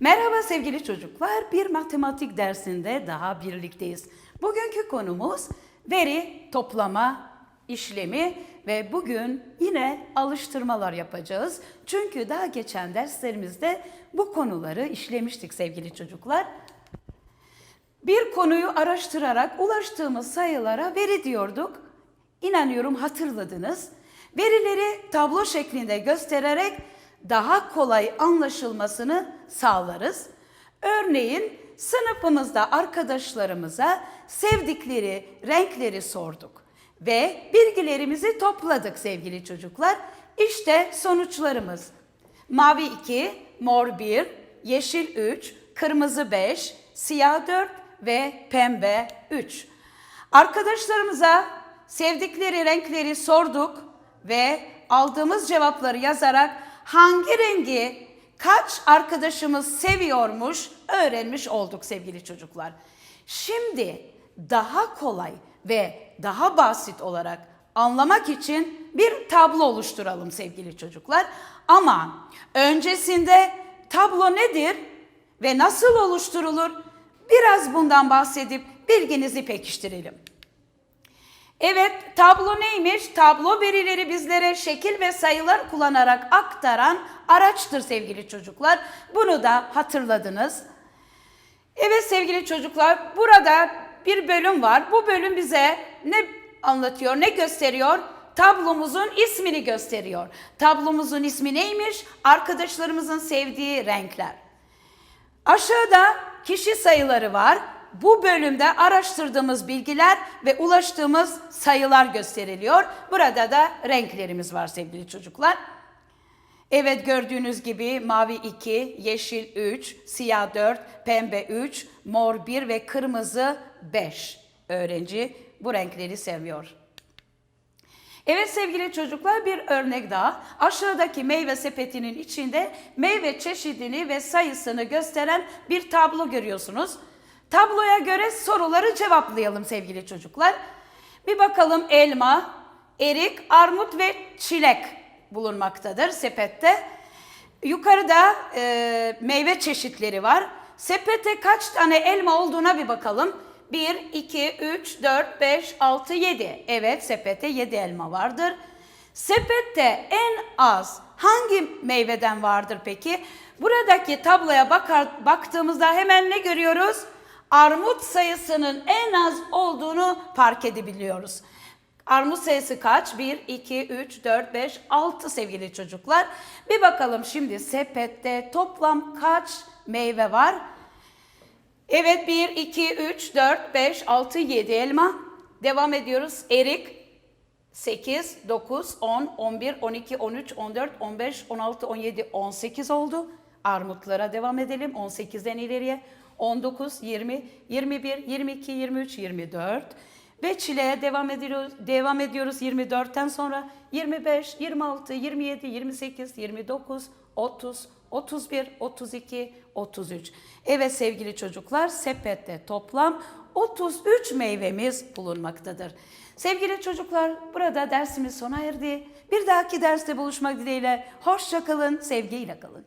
Merhaba sevgili çocuklar. Bir matematik dersinde daha birlikteyiz. Bugünkü konumuz veri toplama işlemi ve bugün yine alıştırmalar yapacağız. Çünkü daha geçen derslerimizde bu konuları işlemiştik sevgili çocuklar. Bir konuyu araştırarak ulaştığımız sayılara veri diyorduk. İnanıyorum hatırladınız. Verileri tablo şeklinde göstererek daha kolay anlaşılmasını sağlarız. Örneğin sınıfımızda arkadaşlarımıza sevdikleri renkleri sorduk ve bilgilerimizi topladık sevgili çocuklar. İşte sonuçlarımız. Mavi 2, mor 1, yeşil 3, kırmızı 5, siyah 4 ve pembe 3. Arkadaşlarımıza sevdikleri renkleri sorduk ve aldığımız cevapları yazarak hangi rengi kaç arkadaşımız seviyormuş öğrenmiş olduk sevgili çocuklar. Şimdi daha kolay ve daha basit olarak anlamak için bir tablo oluşturalım sevgili çocuklar. Ama öncesinde tablo nedir ve nasıl oluşturulur? Biraz bundan bahsedip bilginizi pekiştirelim. Evet, tablo neymiş? Tablo verileri bizlere şekil ve sayılar kullanarak aktaran araçtır sevgili çocuklar. Bunu da hatırladınız. Evet sevgili çocuklar, burada bir bölüm var. Bu bölüm bize ne anlatıyor, ne gösteriyor? Tablomuzun ismini gösteriyor. Tablomuzun ismi neymiş? Arkadaşlarımızın sevdiği renkler. Aşağıda kişi sayıları var. Bu bölümde araştırdığımız bilgiler ve ulaştığımız sayılar gösteriliyor. Burada da renklerimiz var sevgili çocuklar. Evet gördüğünüz gibi mavi 2, yeşil 3, siyah 4, pembe 3, mor 1 ve kırmızı 5. Öğrenci bu renkleri seviyor. Evet sevgili çocuklar bir örnek daha. Aşağıdaki meyve sepetinin içinde meyve çeşidini ve sayısını gösteren bir tablo görüyorsunuz. Tabloya göre soruları cevaplayalım sevgili çocuklar. Bir bakalım elma, erik, armut ve çilek bulunmaktadır sepette. Yukarıda e, meyve çeşitleri var. Sepette kaç tane elma olduğuna bir bakalım. 1, 2, 3, 4, 5, 6, 7. Evet sepette 7 elma vardır. Sepette en az hangi meyveden vardır peki? Buradaki tabloya bakar, baktığımızda hemen ne görüyoruz? Armut sayısının en az olduğunu fark edebiliyoruz. Armut sayısı kaç? 1, 2, 3, 4, 5, 6 sevgili çocuklar. Bir bakalım şimdi sepette toplam kaç meyve var? Evet 1, 2, 3, 4, 5, 6, 7 elma. Devam ediyoruz. Erik 8, 9, 10, 11, 12, 13, 14, 15, 16, 17, 18 oldu. Armutlara devam edelim 18'den ileriye. 19, 20, 21, 22, 23, 24 ve çileğe devam ediyoruz. Devam ediyoruz 24'ten sonra 25, 26, 27, 28, 29, 30, 31, 32, 33. Evet sevgili çocuklar sepette toplam 33 meyvemiz bulunmaktadır. Sevgili çocuklar burada dersimiz sona erdi. Bir dahaki derste buluşmak dileğiyle hoşça kalın, sevgiyle kalın.